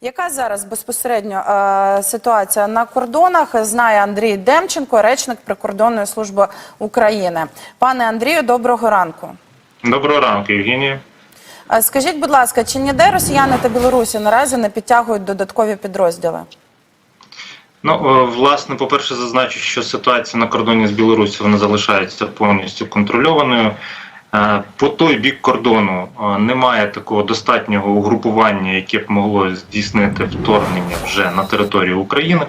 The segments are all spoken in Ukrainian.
Яка зараз безпосередньо е, ситуація на кордонах? Знає Андрій Демченко, речник прикордонної служби України. Пане Андрію, доброго ранку. Доброго ранку, Євгенія. Е, Скажіть, будь ласка, чи ніде росіяни та білорусі наразі не підтягують додаткові підрозділи? Ну, е, власне, по-перше, зазначу, що ситуація на кордоні з Білорусі вона залишається повністю контрольованою. Е, По той бік кордону е, немає такого достатнього угрупування, яке б могло здійснити вторгнення вже на територію України.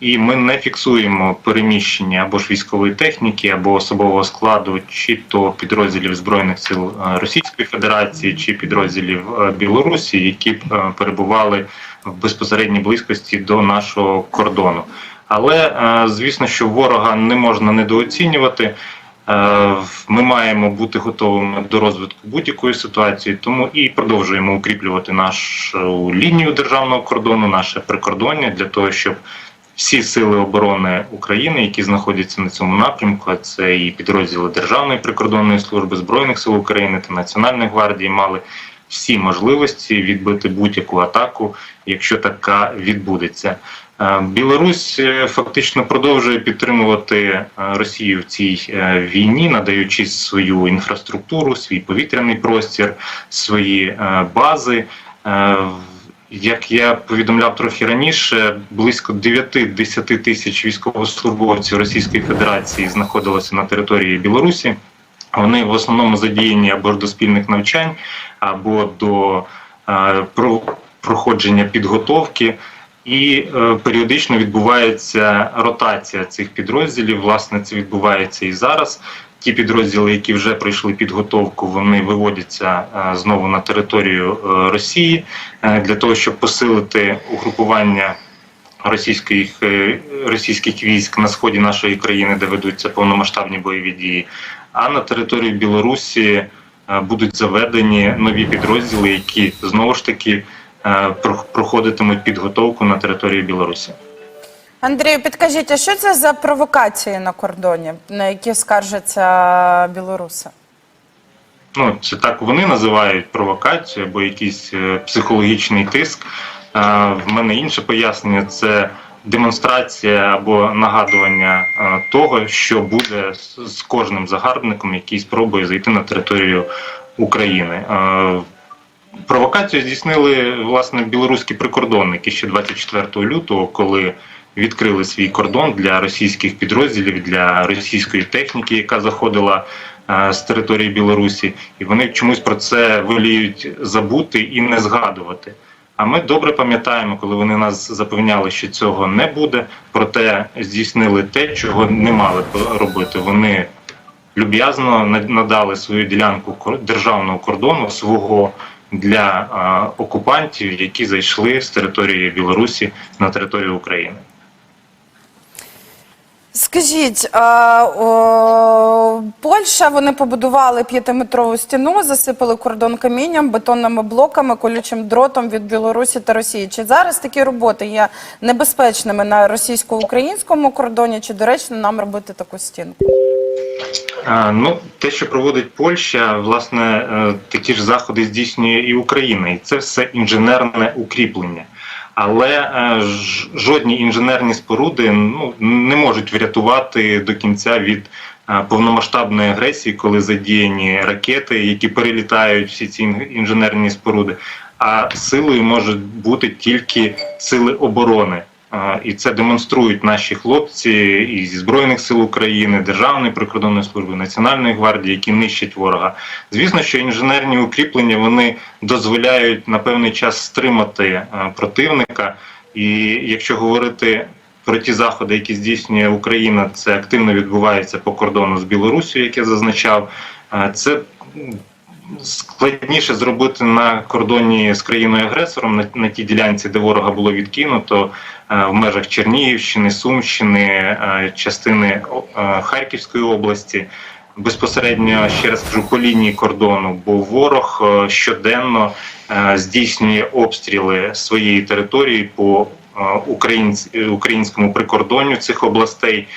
І ми не фіксуємо переміщення або ж військової техніки, або особового складу, чи то підрозділів збройних сил е, Російської Федерації, чи підрозділів Білорусі, які б перебували в безпосередній близькості до нашого кордону. Але звісно, що ворога не можна недооцінювати. Е, Ми маємо бути готовими до розвитку будь-якої ситуації, тому і продовжуємо укріплювати нашу лінію державного кордону, наше прикордоння для того, щоб всі сили оборони України, які знаходяться на цьому напрямку, це і підрозділи Державної прикордонної служби збройних сил України та Національної гвардії, мали всі можливості відбити будь-яку атаку, якщо така відбудеться. Е, Білорусь е, фактично продовжує підтримувати е, Росію в цій війні, надаючи свою інфраструктуру, свій повітряний простір, свої бази. Як я повідомляв трохи раніше, близько 9-10 тисяч військовослужбовців Російської Федерації знаходилося на території Білорусі. Вони в основному задіяні або ж до спільних навчань, або до проходження підготовки. І е, періодично відбувається ротація цих підрозділів. Власне, це відбувається і зараз. Ті підрозділи, які вже пройшли підготовку, вони виводяться е, знову на територію е, Росії для того, щоб посилити угрупування російських, російських військ на сході нашої країни, де ведуться повномасштабні бойові дії. А на території Білорусі будуть заведені нові підрозділи, які знову ж таки проходитимуть підготовку на території Білорусі. Андрію, підкажіть, а що це за провокації на кордоні, на які скаржаться білоруси? Ну, це так вони називають провокацію або якийсь е, психологічний тиск. Е, В мене інше пояснення це демонстрація або нагадування е, того, що буде з кожним загарбником, який спробує зайти на територію України. Провокацію здійснили власне білоруські прикордонники ще 24 лютого, коли відкрили свій кордон для російських підрозділів, для російської техніки, яка заходила е, з території Білорусі, і вони чомусь про це воліють забути і не згадувати. А ми добре пам'ятаємо, коли вони нас запевняли, що цього не буде, проте здійснили те, чого не мали робити. Вони люб'язно надали свою ділянку державного кордону свого для окупантів, які зайшли з території Білорусі на територію України. Скажіть, о, Польща вони побудували п'ятиметрову стіну, засипали кордон камінням, бетонними блоками, колючим дротом від Білорусі та Росії. Чи зараз такі роботи є небезпечними на російсько-українському кордоні? Чи доречно нам робити таку стінку? Ну, те, що проводить Польща, власне, е, такі ж заходи здійснює і Україна, і це все інженерне укріплення. Але е, жодні інженерні споруди ну, не можуть врятувати до кінця від е, повномасштабної агресії, коли задіяні ракети, які перелітають всі ці інженерні споруди. А силою можуть бути тільки сили оборони. І це демонструють наші хлопці із Збройних сил України, Державної прикордонної служби, Національної гвардії, які нищать ворога. Звісно, що інженерні укріплення вони дозволяють на певний час стримати противника. І якщо говорити про ті заходи, які здійснює Україна, це активно відбувається по кордону з Білорусією, як я зазначав. Це м, складніше зробити на кордоні з країною агресором на, тій ділянці, де ворога було відкинуто е, в межах Чернігівщини, Сумщини, е, частини е, Харківської області. Безпосередньо ще раз кажу по лінії кордону, бо ворог щоденно здійснює обстріли своєї території по українському прикордонню цих областей.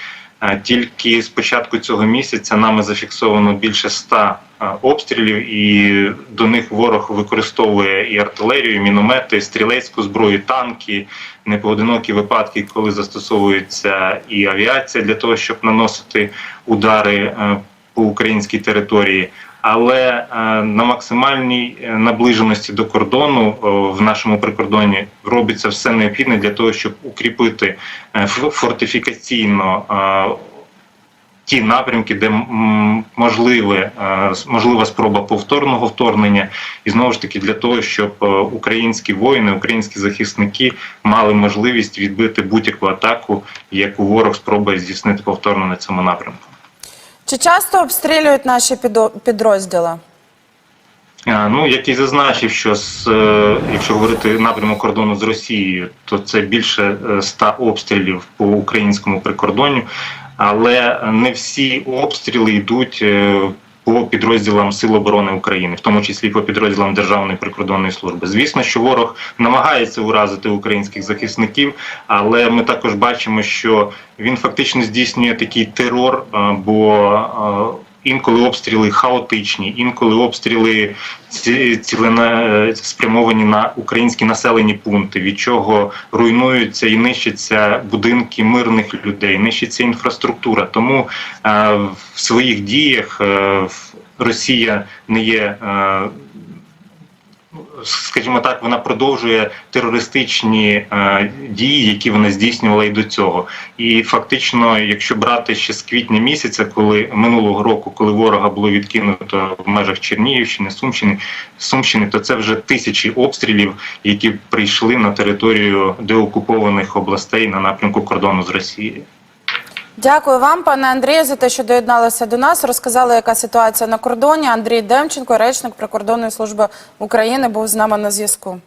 Тільки з початку цього місяця нами зафіксовано більше ста обстрілів, і до них ворог використовує і артилерію, і міномети, і стрілецьку зброю, танки, непоодинокі випадки, коли застосовується і авіація для того, щоб наносити удари по українській території. Але е, на максимальній е, наближеності до кордону в нашому прикордоні робиться все необхідне для того, щоб укріпити е, фортифікаційно е, ті напрямки, де можливе, е, можлива спроба повторного вторгнення, і знову ж таки для того, щоб е, українські воїни, українські захисники мали можливість відбити будь-яку атаку, яку ворог спробує здійснити повторно на цьому напрямку. Чи часто обстрілюють наші підрозділи? Ну, як і зазначив, що з, е, якщо говорити напрямок кордону з Росією, то це більше е, ста обстрілів по українському прикордонню, але не всі обстріли йдуть е, по підрозділам Сил оборони України, в тому числі по підрозділам Державної прикордонної служби. Звісно, що ворог намагається уразити українських захисників, але ми також бачимо, що він фактично здійснює такий терор, е, бо е, Інколи обстріли хаотичні, інколи обстріли ці- цілена е, спрямовані на українські населені пункти, від чого руйнуються і нищаться будинки мирних людей, нищиться інфраструктура. Тому е, в своїх діях е, Росія не є. Е, Скажімо так, вона продовжує терористичні е, дії, які вона здійснювала і до цього. І фактично, якщо брати ще з квітня місяця, коли минулого року, коли ворога було відкинуто в межах Чернігівщини, Сумщини, Сумщини, то це вже тисячі обстрілів, які прийшли на територію деокупованих областей на напрямку кордону з Росією. Дякую вам, пане Андрію, за те, що доєдналися до нас. Розказали, яка ситуація на кордоні. Андрій Демченко, речник прикордонної служби України, був з нами на зв'язку.